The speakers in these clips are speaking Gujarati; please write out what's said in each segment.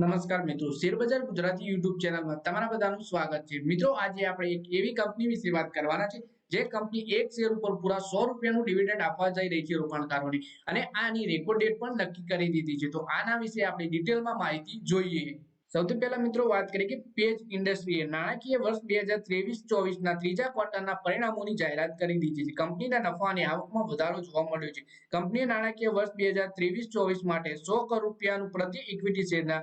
નમસ્કાર મિત્રો, શેરબજાર ગુજરાતી યુટ્યુબ ચેનલમાં તમારા બધાનું સ્વાગત છે. મિત્રો, આજે આપણે એક એવી કંપની વિશે વાત કરવાના છે, જે કંપની એક શેર ઉપર પૂરા સો રૂપિયાનું ડિવિડન્ડ આપવા જઈ રહી છે રોકાણકારોને અને આની રેકોર્ડ ડેટ પણ નક્કી કરી દીધી છે. તો આના વિશે આપણે ડિટેલમાં માહિતી જોઈએ. સૌથી પહેલા મિત્રો, વાત કરીએ કે પેજ ઇન્ડસ્ટ્રીએ નાણાકીય વર્ષ બે હજાર ત્રેવીસ ચોવીસના ત્રીજા ક્વાર્ટરના પરિણામોની જાહેરાત કરી દીધી છે. કંપનીના નફા અને આવકમાં વધારો જોવા મળ્યો છે. કંપનીએ નાણાકીય વર્ષ બે હજાર ત્રેવીસ ચોવીસ માટે સો કરોડ રૂપિયાનું પ્રતિ ઇક્વિટી શેરના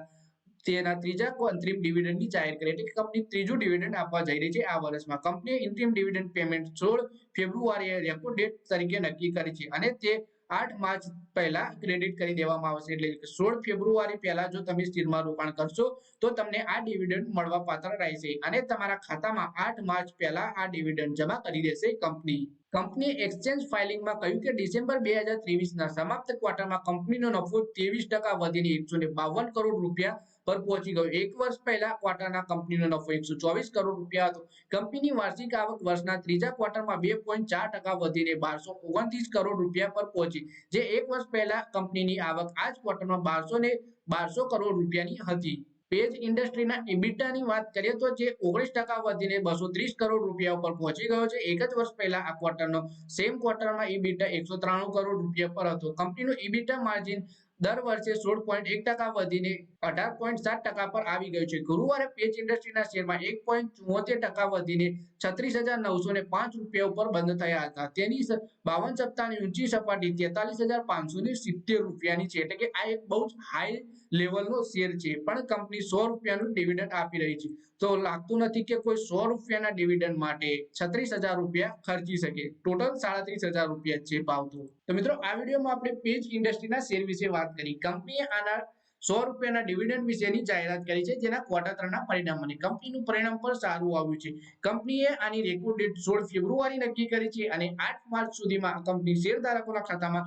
તેના ત્રીજા અંતરિમ ડિવિડન્ડની જાહેર કરી. એટલે કે કંપની ત્રીજું ડિવિડન્ડ આપવા જઈ રહી છે આ વર્ષમાં. કંપનીએ ઇન્ટરિમ ડિવિડન્ડ પેમેન્ટ સોળ ફેબ્રુઆરીએ રેકોર્ડ ડેટ તરીકે નક્કી કરી છે. અને તે આઠ માર્ચ પહેલા ક્રેડિટ કરી દેવામાં આવશે. એટલે કે સોળ ફેબ્રુઆરી પહેલા જો તમે સ્ટીલમાં રોકાણ કરશો, તો તમને આ ડિવિડન્ડ મળવા પાત્ર રહેશે. અને તમારા ખાતામાં આઠ માર્ચ પહેલા આ ડિવિડન્ડ જમા કરી દેશે કંપની કંપનીએ એક્સચેન્જ ફાઇલિંગમાં કહ્યું કે ડિસેમ્બર બે હજાર ત્રેવીસના સમાપ્ત ક્વાર્ટરમાં કંપનીનો નફો ત્રેવીસ ટકા વધીને એકસો બાવન કરોડ રૂપિયા પર પહોંચી ગયો. એક વર્ષ પહેલા ક્વાર્ટરના કંપનીનો નફો એકસો ચોવીસ કરોડ રૂપિયા હતો. કંપનીની વાર્ષિક આવક વર્ષના ત્રીજા ક્વાર્ટરમાં બે પોઈન્ટ ચાર ટકા વધીને બારસો ઓગણત્રીસ કરોડ રૂપિયા પર પહોંચી, જે એક વર્ષ પહેલા કંપનીની આવક આ જ ક્વાર્ટરમાં બારસો ને બારસો કરોડ રૂપિયાની હતી. પેજ ઇન્ડસ્ટ્રીના ઇબિટાની વાત કરીએ તો જે ઓગણીસ ટકા વધીને બસો ત્રીસ કરોડ રૂપિયા ઉપર પહોંચી ગયો છે. એક જ વર્ષ પહેલા આ ક્વાર્ટરનો સેમ ક્વાર્ટરમાં ઇબિટા એકસો ત્રાણું કરોડ રૂપિયા પર હતો. કંપનીનું ઇબિટા માર્જિન દર વર્ષે સોળ પોઈન્ટ એક ટકા વધીને અઢાર પોઈન્ટ સાત ટકા પર આવી ગયું છે. ગુરુવારે પેજ ઇન્ડસ્ટ્રીના શેરમાં એક પોઈન્ટ ચુમ્મોતેર ટકા વધીને છત્રીસ હજાર નવસો ને પાંચ રૂપિયા ઉપર બંધ થયા હતા. તેની બાવન સપ્તાહની ઊંચી સપાટી તેતાલીસ હજાર પાંચસો ને સિત્તેર રૂપિયાની છે. એટલે કે આ એક બહુ જ હાઈ લેવલનો શેર છે. પણ કંપની સો રૂપિયાનું ડિવિડન્ડ આપી રહી છે. તો લાગતું નથી કે કોઈ સો રૂપિયાના ડિવિડન્ડ માટે છત્રીસ હજાર રૂપિયા ખર્ચી શકે. ટોટલ સાડત્રીસ હજાર રૂપિયા છે ભાવતું તો. મિત્રો, આ વિડીયોમાં આપણે પેજ ઇન્ડસ્ટ્રીના શેર વિશે વાત કરી. કંપનીએ આના સો રૂપિયાના ડિવિડન્ડ વિશેની જાહેરાત કરી છે, જેના ક્વાર્ટર ત્રણના પરિણામોને કંપનીનું પરિણામ પણ સારું આવ્યું છે. કંપનીએ આની રેકોર્ડ ડેટ સોળ ફેબ્રુઆરી નક્કી કરી છે અને આઠ માર્ચ સુધીમાં કંપની શેરધારકોના ખાતામાં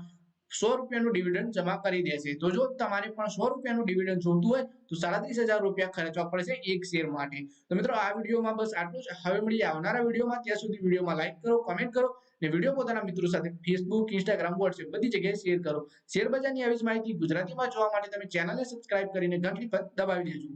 સો રૂપિયાનું ડિવિડન્ડ જમા કરી દેશે. તો જો તમારે પણ સો રૂપિયાનું ડિવિડન્ડ જોતું હોય, તો સાડત્રીસ હજાર રૂપિયા ખર્ચવા પડશે એક શેર માટે. તો મિત્રો, આ વિડીયોમાં બસ આટલું જ. હવે મળીએ આવનારા વિડીયોમાં. ત્યાં સુધી વિડીયોમાં લાઈક કરો કોમેન્ટ કરો ને વીડિયો પોતાના મિત્રો સાથે ફેસબુક ઇન્સ્ટાગ્રામ વોટ્સએપ બધી જગ્યાએ શેર કરો. શેર બજારની આવી જ માહિતી ગુજરાતીમાં જોવા માટે તમે ચેનલને સબસ્ક્રાઇબ કરીને ઘંટડી પર દબાવી દેજો.